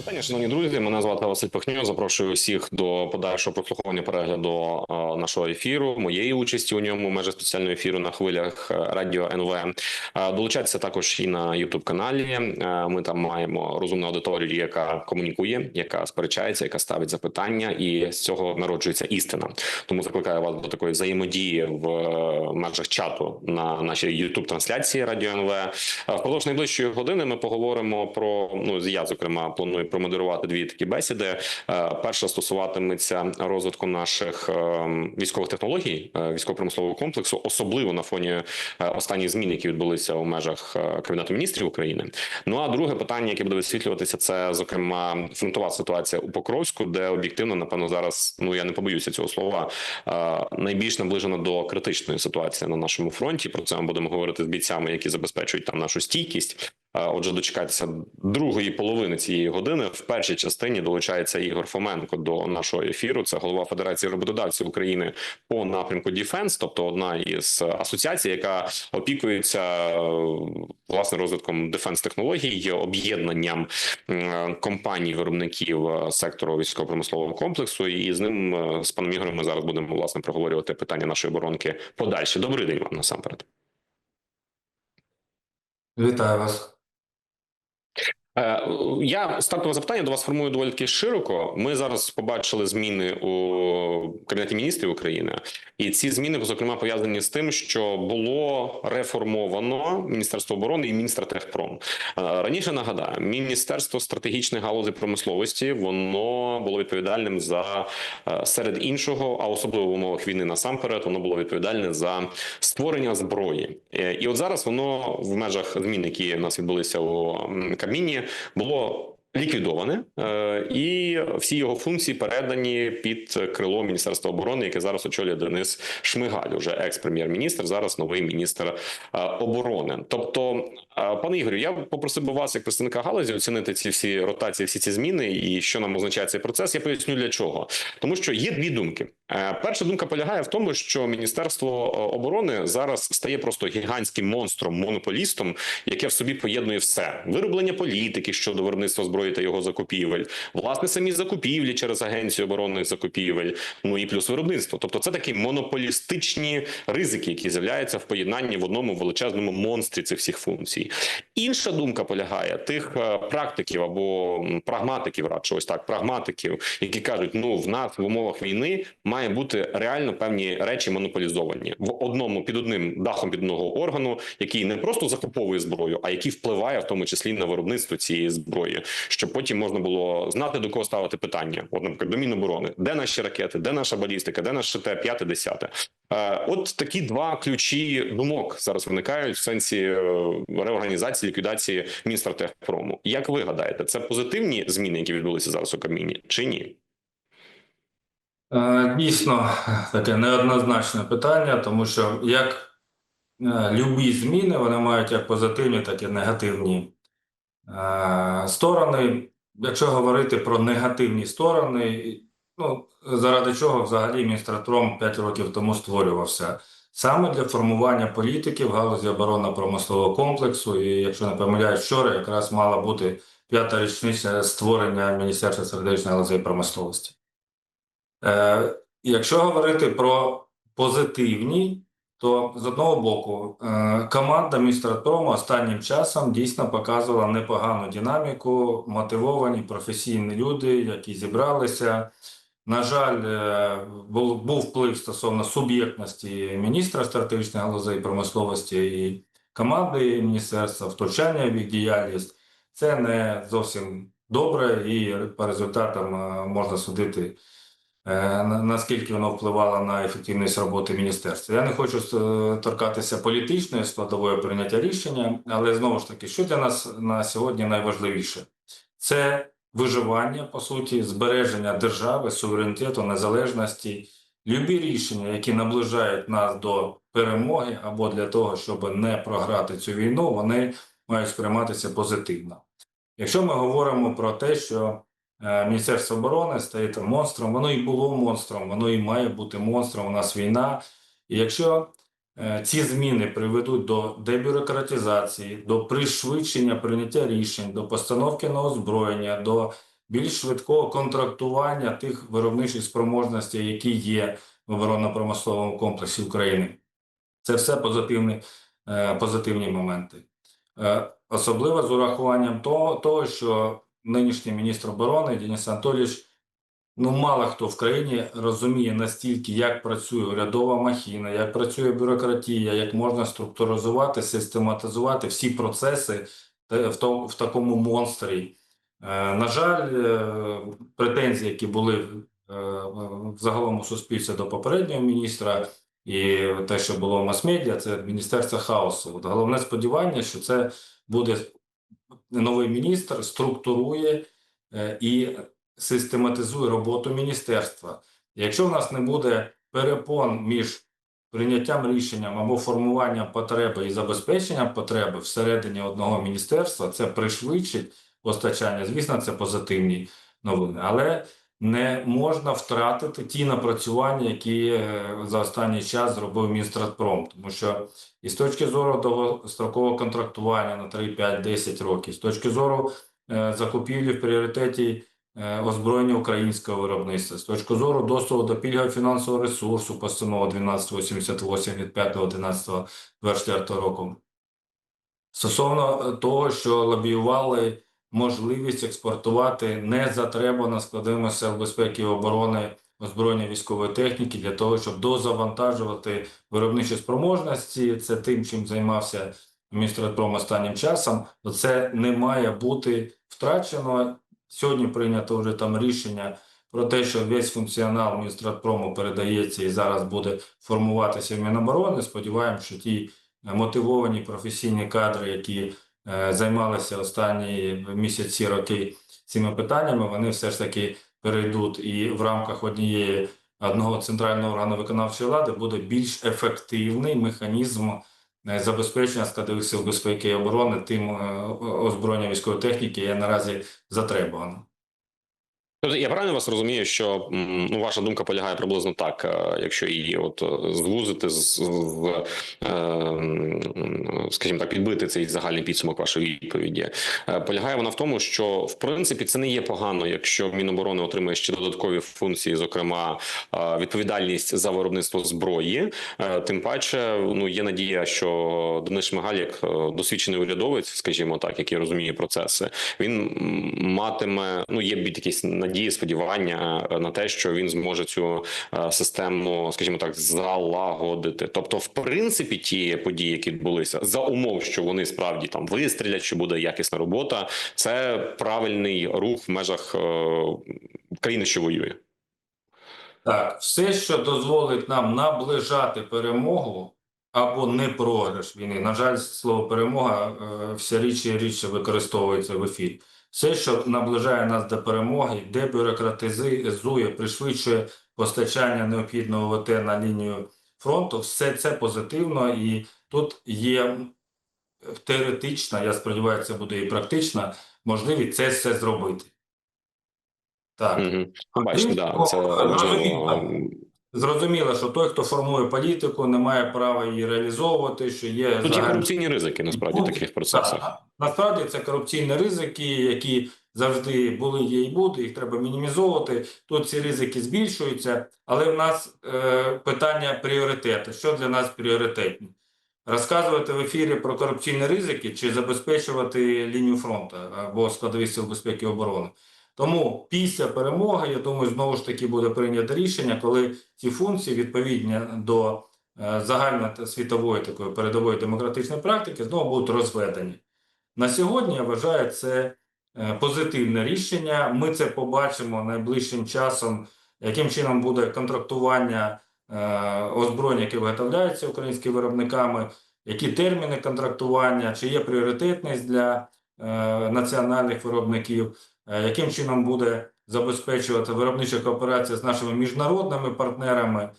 Вітання, шановні друзі. Мене звати Василь Пихньо. Запрошую всіх до подальшого прослуховування перегляду е, нашого ефіру, моєї участі у ньому, межі спеціального ефіру на хвилях е, радіо НВ. Е, Долучайтеся також і на Ютуб каналі. Ми там маємо розумну аудиторію, яка комунікує, яка сперечається, яка ставить запитання, і з цього народжується істина. Тому закликаю вас до такої взаємодії в межах чату на нашій Ютуб трансляції Радіо НВ. Впродовж найближчої години ми поговоримо про ну я зокрема планую промодерувати дві такі бесіди. Е, Перша стосуватиметься розвитку наших е, військових технологій, е, військово-промислового комплексу, особливо на фоні останніх змін, які відбулися у межах кабінету міністрів України. Ну а друге питання, яке буде висвітлюватися, це зокрема фронтова ситуація у Покровську, де об'єктивно, напевно, зараз ну я не побоюся цього слова. Найбільш наближена до критичної ситуації на нашому фронті. Про це ми будемо говорити з бійцями, які забезпечують там нашу стійкість. Отже, дочекайтеся другої половини цієї години. В першій частині долучається Ігор Фоменко до нашого ефіру. Це голова Федерації роботодавців України по напрямку Діфенс, тобто одна із асоціацій, яка опікується власне розвитком дефенс технологій, об'єднанням е, компаній виробників е, сектору військово-промислового комплексу. І з ним е, з паном Ігорем ми зараз будемо власне проговорювати питання нашої оборонки подальше. Добрий день вам насамперед. Вітаю вас. Е, Я стартове запитання до вас формую доволі таки широко. Ми зараз побачили зміни у кабінеті міністрів України, і ці зміни зокрема пов'язані з тим, що було реформовано Міністерство оборони і міністра Техпром. Е, Раніше нагадаю, Міністерство стратегічних галузей промисловості воно було відповідальним за е, серед іншого, а особливо в умовах війни насамперед, воно було відповідальне за створення зброї. І от зараз воно в межах змін, які в нас відбулися у м, Було. Ліквідоване е, і всі його функції передані під крило Міністерства оборони, яке зараз очолює Денис Шмигаль, уже екс-прем'єр-міністр, зараз новий міністр е, оборони. Тобто, е, пане Ігорю, я попросив би вас, як представника галузі, оцінити ці всі ротації, всі ці зміни, і що нам означає цей процес. Я поясню для чого, тому що є дві думки. Е, Перша думка полягає в тому, що Міністерство е, оборони зараз стає просто гігантським монстром, монополістом, яке в собі поєднує все: вироблення політики щодо виробництва зброї та його закупівель, власне, самі закупівлі через агенцію оборонних закупівель, ну і плюс виробництво. Тобто, це такі монополістичні ризики, які з'являються в поєднанні в одному величезному монстрі цих всіх функцій. Інша думка полягає тих е, практиків або прагматиків, радше ось так, прагматиків, які кажуть, ну в нас в умовах війни має бути реально певні речі монополізовані в одному під одним дахом під одного органу, який не просто закуповує зброю, а який впливає в тому числі на виробництво цієї зброї, щоб потім можна було знати до кого ставити питання. От, наприклад, до Міноборони, де наші ракети, де наша балістика, де наш ШТ 5 10 Е, От такі два ключі думок зараз виникають в сенсі е, реорганізації ліквідації міністра техпрому. Як ви гадаєте, це позитивні зміни, які відбулися зараз у Кабміні, чи ні? Е, Дійсно, таке неоднозначне питання, тому що як е, любі зміни, вони мають як позитивні, так і негативні е, сторони. Якщо говорити про негативні сторони, ну, заради чого взагалі Мінстратром 5 років тому створювався? Саме для формування політики в галузі оборонно-промислового комплексу. І якщо не помиляюсь, вчора якраз мала бути п'ята річниця створення Міністерства стратегічної галузей промисловості. Е, якщо говорити про позитивні, то з одного боку, е, команда містера Тому останнім часом дійсно показувала непогану динаміку, мотивовані професійні люди, які зібралися. На жаль, е, був, був вплив стосовно суб'єктності міністра стратегічної галузей промисловості і команди міністерства, втручання в їх діяльність. Це не зовсім добре, і по результатам е, можна судити. Е, на- наскільки воно впливало на ефективність роботи міністерства. Я не хочу е, торкатися політичної складової прийняття рішення, але знову ж таки, що для нас на сьогодні найважливіше? Це виживання, по суті, збереження держави, суверенітету, незалежності, любі рішення, які наближають нас до перемоги або для того, щоб не програти цю війну, вони мають сприйматися позитивно. Якщо ми говоримо про те, що Міністерство оборони стає там монстром. Воно і було монстром, воно і має бути монстром. У нас війна. І якщо е, ці зміни приведуть до дебюрократизації, до пришвидшення прийняття рішень, до постановки на озброєння, до більш швидкого контрактування тих виробничих спроможностей, які є в оборонно-промисловому комплексі України. Це все позитивні, е, позитивні моменти. Е, Особливо з урахуванням того, того, що нинішній міністр оборони Денис Анатолійович, ну мало хто в країні розуміє настільки, як працює урядова махіна, як працює бюрократія, як можна структуризувати, систематизувати всі процеси в, тому, в такому монстрі. Е, На жаль, е, претензії, які були е, в загалом у суспільстві до попереднього міністра, і те, що було в мас-медіа, це міністерство хаосу. От головне сподівання, що це буде новий міністр, структурує е, і систематизує роботу міністерства. Якщо в нас не буде перепон між прийняттям рішенням або формуванням потреби і забезпеченням потреби всередині одного міністерства, це пришвидшить постачання. Звісно, це позитивні новини, але не можна втратити ті напрацювання, які е, за останній час зробив Мінстратпром, тому що і з точки зору довгострокового контрактування на 3, 5, 10 років, з точки зору е, закупівлі в пріоритеті е, озброєння українського виробництва, з точки зору доступу до пільгового фінансового ресурсу, постанова 1288 від 5.11.24 року. Стосовно того, що лобіювали можливість експортувати незатребувано складовими сил безпеки і оборони озброєння військової техніки для того, щоб дозавантажувати виробничі спроможності. Це тим, чим займався Міністерпром останнім часом. Це не має бути втрачено. Сьогодні прийнято вже там рішення про те, що весь функціонал Міністратпрому передається і зараз буде формуватися в Міноборони. Сподіваємося, що ті мотивовані професійні кадри, які займалися останні місяці роки цими питаннями, вони все ж таки перейдуть і в рамках однієї одного центрального органу виконавчої влади буде більш ефективний механізм е, забезпечення складових сил безпеки і оборони тим е, озброєння військової техніки, яке наразі затребувано. Тобто я правильно вас розумію, що ну ваша думка полягає приблизно так, е, якщо її от е, звузити з, з е, м, скажімо так, підбити цей загальний підсумок вашої відповіді. Е, Полягає вона в тому, що в принципі це не є погано, якщо Міноборони отримає ще додаткові функції, зокрема е, відповідальність за виробництво зброї. Е, Тим паче, ну є надія, що Денис Шмигаль, як е, досвідчений урядовець, скажімо так, який розуміє процеси, він матиме ну є бід якісь надії, сподівання е, на те, що він зможе цю е, систему, скажімо так, залагодити. Тобто, в принципі, ті події, які відбулися, за умов, що вони справді там вистрілять, що буде якісна робота, це правильний рух в межах е, країни, що воює. Так, все, що дозволить нам наближати перемогу або не програш війни. На жаль, слово перемога все рідше і рідше використовується в ефірі. Все, що наближає нас до перемоги, дебюрократизує, пришвидшує постачання необхідного ВТ на лінію фронту, все це позитивно, і тут є теоретична, я сподіваюся, це буде і практична можливість це все зробити. Так. Угу. Бачите, да, це важливо. Зрозуміло, що той, хто формує політику, не має права її реалізовувати, що є Тут є загальні- корупційні ризики, насправді, таких процесах. Так, насправді це корупційні ризики, які завжди були, є і будуть, їх треба мінімізовувати. Тут ці ризики збільшуються, але в нас е, питання пріоритету. Що для нас пріоритетні? Розказувати в ефірі про корупційні ризики чи забезпечувати лінію фронту або складові сил безпеки і оборони. Тому після перемоги, я думаю, знову ж таки буде прийнято рішення, коли ці функції відповідні до е, загальносвітової такої передової демократичної практики знову будуть розведені. На сьогодні я вважаю це е, позитивне рішення. Ми це побачимо найближчим часом, яким чином буде контрактування е, озброєння, яке виготовляється українськими виробниками, які терміни контрактування, чи є пріоритетність для національних виробників, яким чином буде забезпечувати виробнича кооперація з нашими міжнародними партнерами.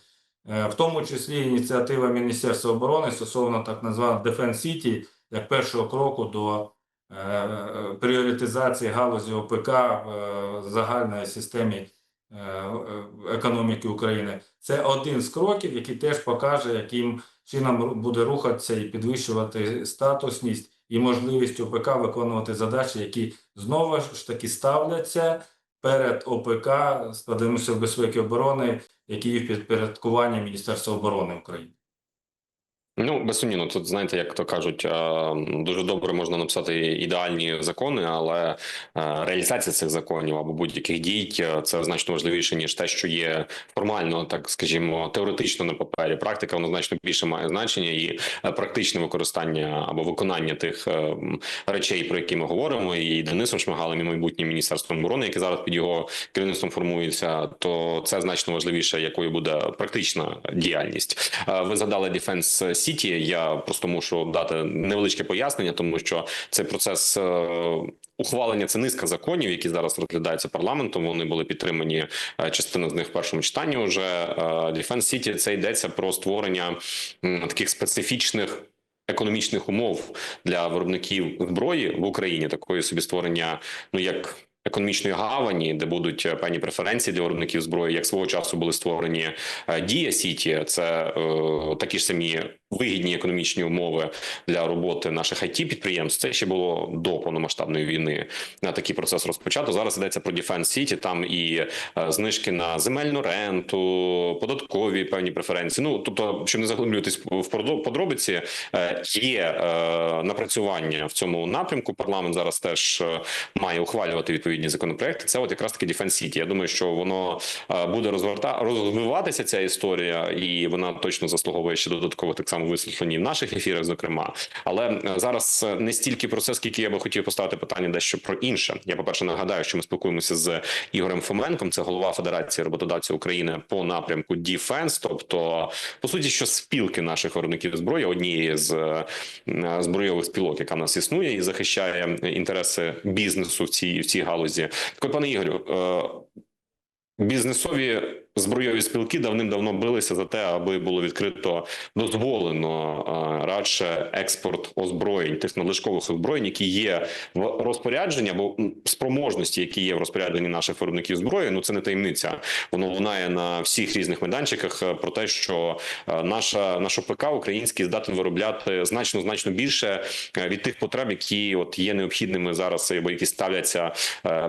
Е, В тому числі ініціатива Міністерства оборони стосовно так званого Defense City, як першого кроку до е, пріоритизації галузі ОПК в е, загальній системі е, е, економіки України. Це один з кроків, який теж покаже, яким чином буде рухатися і підвищувати статусність і можливість ОПК виконувати задачі, які знову ж таки ставляться перед ОПК складами безпеки оборони, які є в підпорядкуванні Міністерства оборони України. Ну, безсумнівно, тут знаєте, як то кажуть, е, дуже добре можна написати ідеальні закони, але е, реалізація цих законів або будь-яких дій е, це значно важливіше ніж те, що є формально, так скажімо, теоретично на папері. Практика воно значно більше має значення, і практичне використання або виконання тих речей, про які ми говоримо, і Денисом Шмигалем, і майбутнім міністерством оборони, яке зараз під його керівництвом формується, то це значно важливіше, якою буде практична діяльність. Ви згадали Defense City, Я просто мушу дати невеличке пояснення, тому що цей процес е, ухвалення це низка законів, які зараз розглядаються парламентом. Вони були підтримані. е, Частина з них в першому читанні. Вже Е, Defense City це йдеться про створення таких специфічних. Економічних умов для виробників зброї в Україні такої собі створення, ну як економічної гавані, де будуть е, певні преференції для виробників зброї, як свого часу були створені е, Дія Сіті, це е, такі ж самі вигідні економічні умови для роботи наших it підприємств. Це ще було до повномасштабної війни. На такий процес розпочато. Зараз йдеться про Defense City, Там і е, знижки на земельну ренту, податкові певні преференції. Ну тобто, щоб не заглиблюватись в подро- подробиці, є е, напрацювання в цьому напрямку. Парламент зараз теж має ухвалювати відповідні законопроекти. Це от якраз таки Defense City. Я думаю, що воно е, буде розгорта розвиватися ця історія, і вона точно заслуговує ще додатково так само висвітлені в наших ефірах, зокрема. Але е, зараз е, не стільки про це, скільки я би хотів поставити питання дещо про інше. Я, по перше, нагадаю, що ми спілкуємося з Ігорем Фоменком, це голова Федерації роботодавців України по напрямку Defense, тобто по суті, що спілки наших виробників зброї, однієї з збройових спілок, яка в нас існує, і захищає інтереси бізнесу в цій в цій галузі. Так, от, пане Ігорю, е, бізнесові збройові спілки давним-давно билися за те, аби було відкрито дозволено радше експорт озброєнь, тих надлишкових озброєнь, які є в розпорядженні або спроможності, які є в розпорядженні наших виробників зброї. Ну це не таємниця. Воно лунає на всіх різних майданчиках е, про те, що е, наша наш ОПК український здатен виробляти значно значно більше е, від тих потреб, які от є необхідними зараз, або які ставляться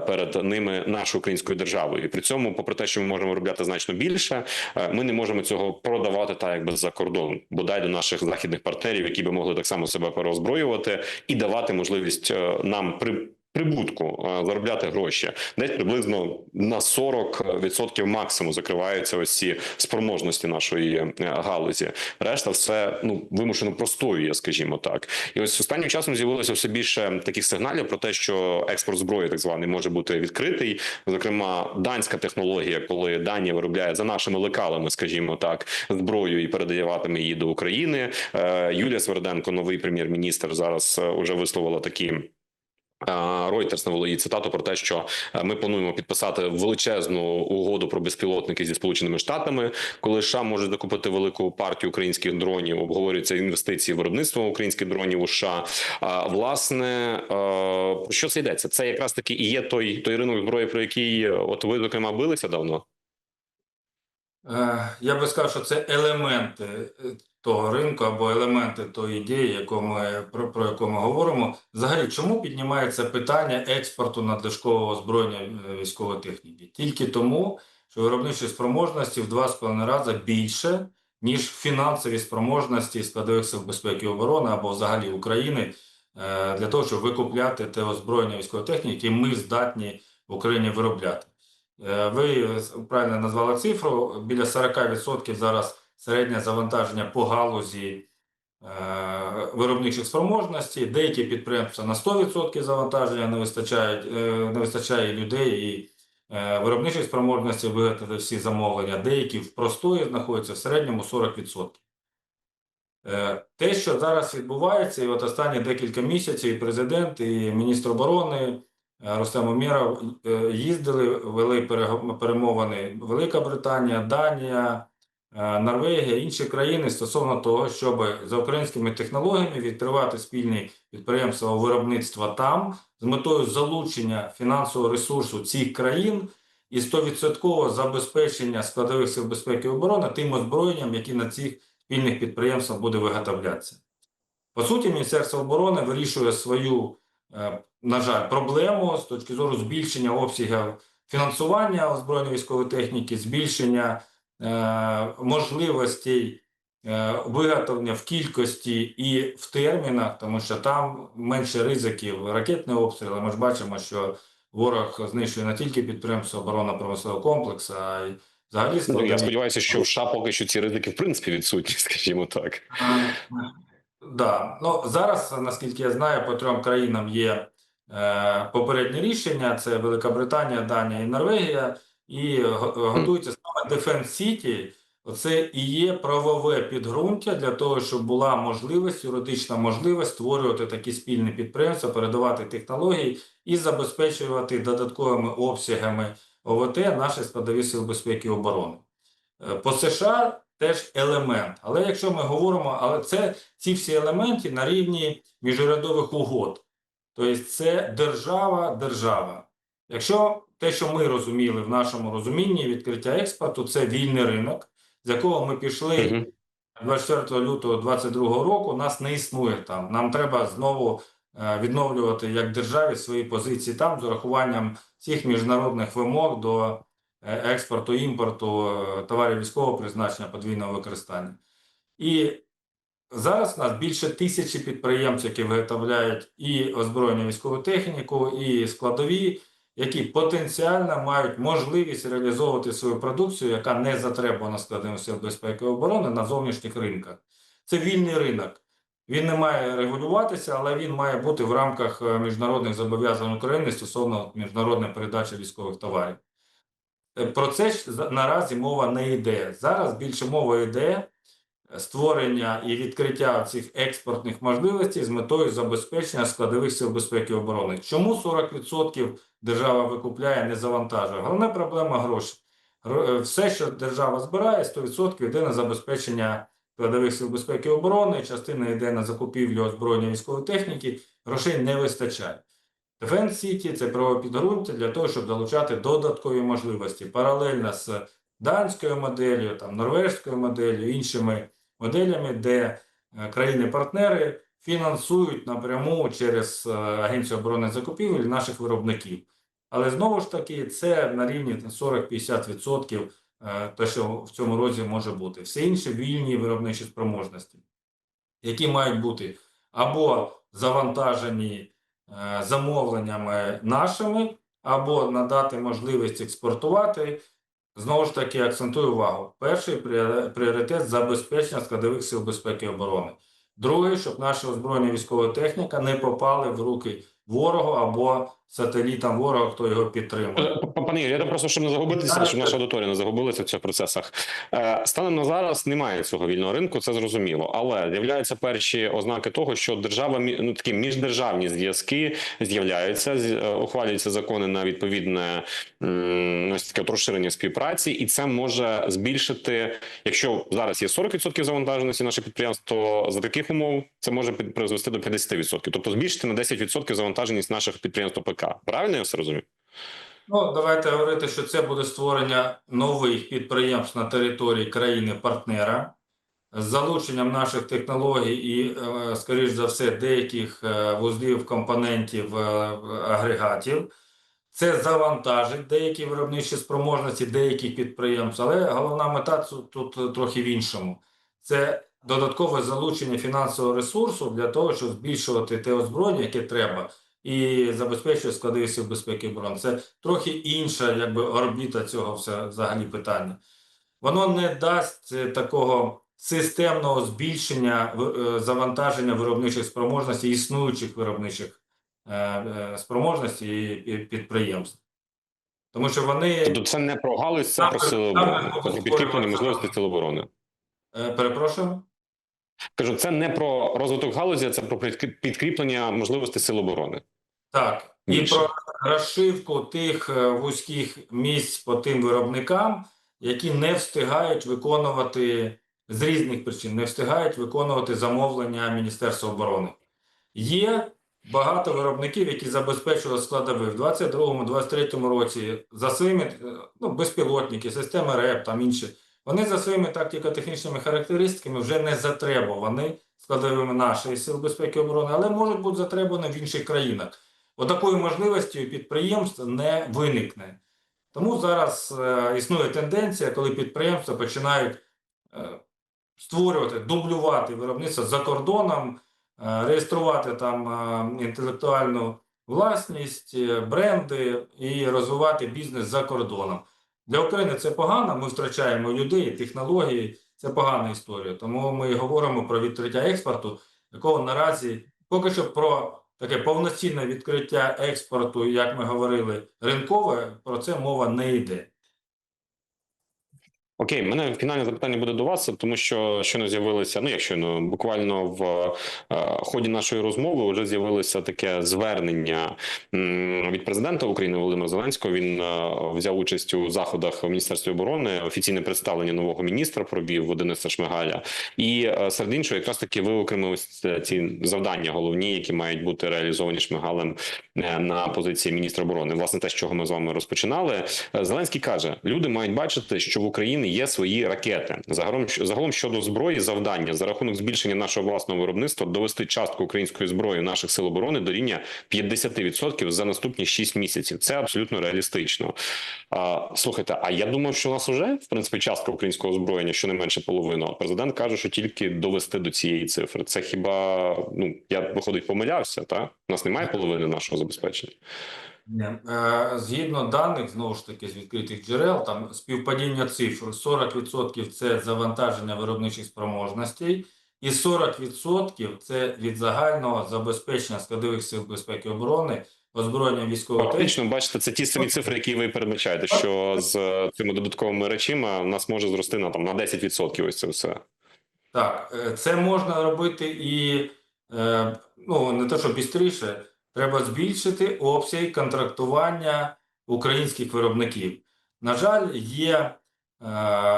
перед ними нашою українською державою. І при цьому, попри те, що ми можемо виробляти значно більше, е, ми не можемо цього продавати так, якби за кордон, бодай до наших західних партнерів, які би могли так само себе переозброювати і давати можливість е, нам при. Прибутку е, заробляти гроші десь приблизно на 40% максимум закриваються ось ці спроможності нашої е, галузі. Решта все ну вимушено простоює, скажімо так. І ось останнім часом з'явилося все більше таких сигналів про те, що експорт зброї, так званий, може бути відкритий. Зокрема, данська технологія, коли Данія виробляє за нашими лекалами, скажімо так, зброю і передаватиме її до України. Е, Юлія Сверденко, новий прем'єр-міністр, зараз уже висловила такі. Reuters навело її цитату про те, що е, ми плануємо підписати величезну угоду про безпілотники зі сполученими штатами, коли США можуть закупити велику партію українських дронів. Обговорюються інвестиції в виробництво українських дронів у США. Власне е, що це йдеться? Це якраз таки і є той той ринок зброї, про який е, от ви зокрема билися давно. Е, Я би сказав, що це елементи е, того ринку або елементи тої ідеї, яку ми, про, про яку ми говоримо. Взагалі, чому піднімається питання експорту надлишкового озброєння е, військової техніки? Тільки тому, що виробничі спроможності в два з половиною рази більше, ніж фінансові спроможності складових сил безпеки і оборони або взагалі України е, для того, щоб викупляти те озброєння військової техніки, яке ми здатні в Україні виробляти. Е, Ви правильно назвали цифру. Біля 40% зараз середнє завантаження по галузі е, виробничих спроможностей. Деякі підприємства на 100% завантаження не вистачає, не вистачає людей і е, виробничих спроможностей виготовити всі замовлення. Деякі в простої знаходяться в середньому 40%. Е, Те, що зараз відбувається, і от останні декілька місяців і президент, і міністр оборони е, Рустем Умєров е, їздили, вели перемовини Велика Британія, Данія, е, Норвегія, інші країни стосовно того, щоб за українськими технологіями відкривати спільні підприємства виробництва там з метою залучення фінансового ресурсу цих країн і 100% забезпечення складових сил безпеки і оборони тим озброєнням, які на цих спільних підприємствах буде виготовлятися. По суті, Міністерство оборони вирішує свою, е, на жаль, проблему з точки зору збільшення обсягів фінансування озброєної військової техніки, збільшення е, можливостей е, виготовлення в кількості і в термінах, тому що там менше ризиків ракетних обстрілів. Ми ж бачимо, що ворог знищує не тільки підприємства оборонно-промислового комплексу, а й взагалі Ну, я сподіваюся, що в США поки що ці ризики в принципі відсутні, скажімо так. Да. Ну, зараз, наскільки я знаю, по трьом країнам є е, попередні рішення: це Велика Данія і Норвегія, і го- готується саме Defense City. Оце і є правове підґрунтя для того, щоб була можливість, юридична можливість створювати такі спільні підприємства, передавати технології і забезпечувати додатковими обсягами ОВТ наші складові сил безпеки і оборони. Е, По США теж елемент. Але якщо ми говоримо, але це ці всі елементи на рівні міжурядових угод. Тобто це держава, держава. Якщо те, що ми розуміли в нашому розумінні відкриття експорту, це вільний ринок, з якого ми пішли 24 лютого 2022 року, нас не існує там. Нам треба знову е, відновлювати як державі свої позиції там з урахуванням всіх міжнародних вимог до е, експорту, імпорту е, товарів військового призначення подвійного використання. І зараз у нас більше тисячі підприємців, які виготовляють і озброєння військову техніку, і складові, які потенціально мають можливість реалізовувати свою продукцію, яка не затребувана складовим сил безпеки і оборони на зовнішніх ринках. Це вільний ринок. Він не має регулюватися, але він має бути в рамках е, міжнародних зобов'язань України стосовно міжнародної передачі військових товарів. Е, Про це ж наразі мова не йде. Зараз більше мова йде створення і відкриття цих експортних можливостей з метою забезпечення складових сил безпеки і оборони. Чому 40% держава викупляє, не завантажує? Головна проблема гроші. Е, Все, що держава збирає, 100% йде на забезпечення складових сил безпеки і оборони, частина йде на закупівлю озброєння військової техніки, грошей не вистачає. Defense City – це правове підґрунтя для того, щоб залучати додаткові можливості паралельно з данською моделлю, там, норвежською моделлю, іншими моделями, де е, країни-партнери фінансують напряму через е, Агенцію оборони закупівель наших виробників. Але знову ж таки, це на рівні 40-50% е, те, що в цьому році може бути. Все інше вільні виробничі спроможності, які мають бути або завантажені замовленнями нашими, або надати можливість експортувати. Знову ж таки, акцентую увагу: перший пріоритет- забезпечення складових сил безпеки і оборони. Другий, щоб наша озброєння військова техніка не попали в руки ворогу або сателітам ворога, хто його підтримує. Е, Пане Ігорю, я там просто щоб не загубитися, щоб наша аудиторія не загубилася в цих процесах. Е, Станом на зараз немає цього вільного ринку, це зрозуміло. Але з'являються перші ознаки того, що держава ну такі міждержавні зв'язки з'являються, е, ухвалюються закони на відповідне ось таке розширення співпраці, і це може збільшити. Якщо зараз є 40% завантаженості наших підприємств, то за таких умов це може призвести до 50%. Тобто збільшити на 10% завантаженість наших підприємств ОПК. Правильно я все розумію? Ну, давайте говорити, що це буде створення нових підприємств на території країни-партнера з залученням наших технологій і, е, скоріш за все, деяких е, вузлів, компонентів, е, агрегатів. Це завантажить деякі виробничі спроможності деяких підприємств, але головна мета тут трохи в іншому. Це додаткове залучення фінансового ресурсу для того, щоб збільшувати те озброєння, яке треба, і забезпечує складові сил безпеки і оборони. Це трохи інша якби, орбіта цього все, взагалі питання. Воно не дасть е, такого системного збільшення е, завантаження виробничих спроможностей, існуючих виробничих е, спроможностей і підприємств. Тому що вони, Тобто це не про галузь, це про сили оборони, це про підкріплення можливості сил оборони. перепрошую, Кажу, це не про розвиток галузі, це про підкріплення можливості сил оборони. Так, і про розшивку тих е, вузьких місць по тим виробникам, які не встигають виконувати з різних причин, не встигають виконувати замовлення Міністерства оборони. Є багато виробників, які забезпечували складові в 22-23 році за своїми е, ну, безпілотники, системи РЕП, там інші. Вони за своїми тактико-технічними характеристиками вже не затребувані складовими нашої сил безпеки і оборони, але можуть бути затребувані в інших країнах. Отакої можливості у підприємств не виникне. Тому зараз е, існує тенденція, коли підприємства починають е, створювати, дублювати виробництво за кордоном, е, реєструвати там інтелектуальну власність, бренди і розвивати бізнес за кордоном. Для України це погано, ми втрачаємо людей, технології, це погана історія. Тому ми говоримо про відкриття експорту, якого наразі поки що про таке повноцінне відкриття експорту, як ми говорили, ринкове, про це мова не йде. Окей, мене фінальне запитання буде до вас, тому що щойно з'явилося, ну якщо ну, буквально в е, ході нашої розмови вже з'явилося таке звернення від президента України Володимира Зеленського. Він е, взяв участь у заходах в Міністерстві оборони, офіційне представлення нового міністра провів Дениса Шмигаля. І е, серед іншого, якраз таки ви окремили ці завдання головні, які мають бути реалізовані Шмигалем на позиції міністра оборони. Власне, те, з чого ми з вами розпочинали. Зеленський каже: люди мають бачити, що в Україні є свої ракети. Загалом загалом щодо зброї, завдання за рахунок збільшення нашого власного виробництва довести частку української зброї наших сил оборони до рівня 50% за наступні 6 місяців. Це абсолютно реалістично. А, слухайте, а я думав, що у нас вже в принципі частка українського озброєння щонайменше половину. А президент каже, що тільки довести до цієї цифри. Це хіба ну я виходить помилявся? Та у нас немає половини нашого забезпечення. Е, Згідно даних, знову ж таки, з відкритих джерел, там співпадіння цифр 40% це завантаження виробничих спроможностей, і 40% це від загального забезпечення складових сил безпеки оборони, озброєння військової техніки. Фактично, бачите, це ті самі цифри, які ви передбачаєте, що з е, цими додатковими речима у нас може зрости на там на 10% ось це все. Так, е, це можна робити і ну, не те, що бістріше, треба збільшити обсяг контрактування українських виробників. На жаль, є е,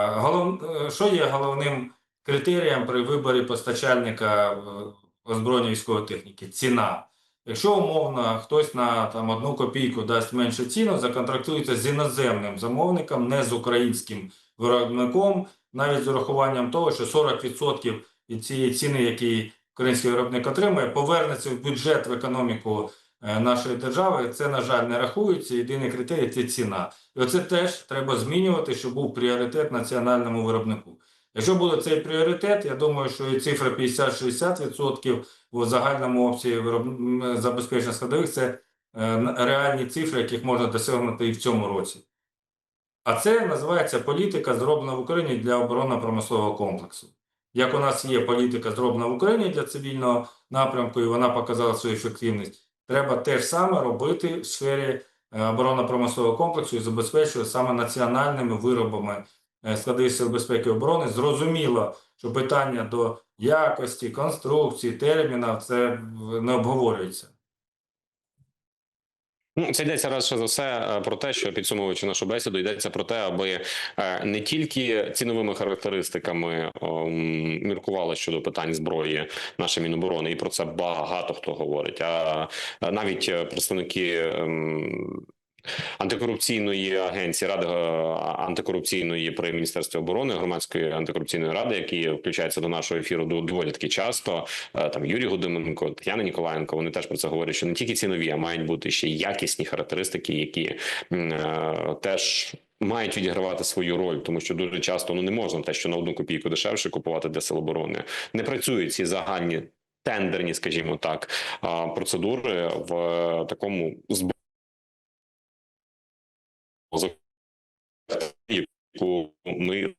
голов... що є головним критерієм при виборі постачальника е, озброєння військової техніки? Ціна. Якщо умовно хтось на там одну копійку дасть меншу ціну, законтрактується з іноземним замовником, не з українським виробником, навіть з урахуванням того, що 40% від цієї ціни, які український виробник отримує, повернеться в бюджет в економіку е, нашої держави. Це, на жаль, не рахується. Єдиний критерій це ціна. І оце теж треба змінювати, щоб був пріоритет національному виробнику. Якщо буде цей пріоритет, я думаю, що і цифра 50-60% в загальному обсязі вироб... забезпечення складових це е, реальні цифри, яких можна досягнути і в цьому році. А це називається політика, зроблена в Україні для оборонно-промислового комплексу. Як у нас є політика, зроблена в Україні для цивільного напрямку, і вона показала свою ефективність, треба те ж саме робити в сфері е, оборонно-промислового комплексу і забезпечувати саме національними виробами складові складових сил безпеки і оборони. Зрозуміло, що питання до якості, конструкції, термінів це не обговорюється. Ну, це йдеться радше за все е, про те, що підсумовуючи нашу бесіду, йдеться про те, аби е, не тільки ціновими характеристиками міркували щодо питань зброї нашої Міноборони, і про це багато хто говорить. А навіть е, представники. Антикорупційної агенції ради е, антикорупційної при міністерстві оборони громадської антикорупційної ради, які включаються до нашого ефіру доволі таки часто. Е, Там Юрій Гудименко, Тетяна Ніколаєнко. Вони теж про це говорять, що не тільки цінові, а мають бути ще якісні характеристики, які е, теж. Мають відігравати свою роль, тому що дуже часто ну не можна те, що на одну копійку дешевше купувати для сил оборони. Не працюють ці загальні тендерні, скажімо так, процедури в такому зб... яку ми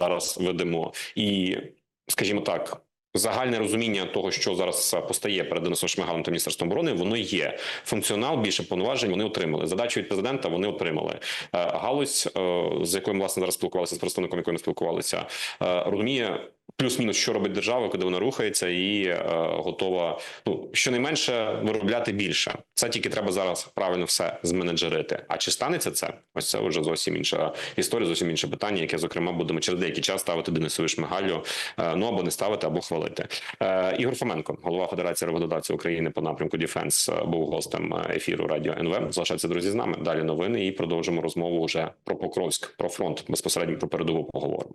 зараз ведемо, і скажімо так. Загальне розуміння того, що зараз постає перед Денисом Шмигалем та міністерством оборони, воно є. Функціонал більше повноважень вони отримали. Задачу від президента вони отримали. Е, Галузь, е, з якою ми власне зараз спілкувалися з представником, якою ми спілкувалися, е, розуміє плюс-мінус, що робить держава, куди вона рухається, і е, готова ну щонайменше виробляти більше. Це тільки треба зараз правильно все зменеджерити. А чи станеться це? Ось це вже зовсім інша історія, зовсім інше питання, яке зокрема будемо через деякий час ставити Денисові Шмигалю. е, Ну або не ставити, або хвалити. Е, Ігор Фоменко, голова Федерації роботодавців України по напрямку Діфенс, е, був гостем е, ефіру Радіо НВ. Залишайтеся друзі з нами. Далі новини і продовжимо розмову вже про Покровськ, про фронт безпосередньо про передову поговоримо.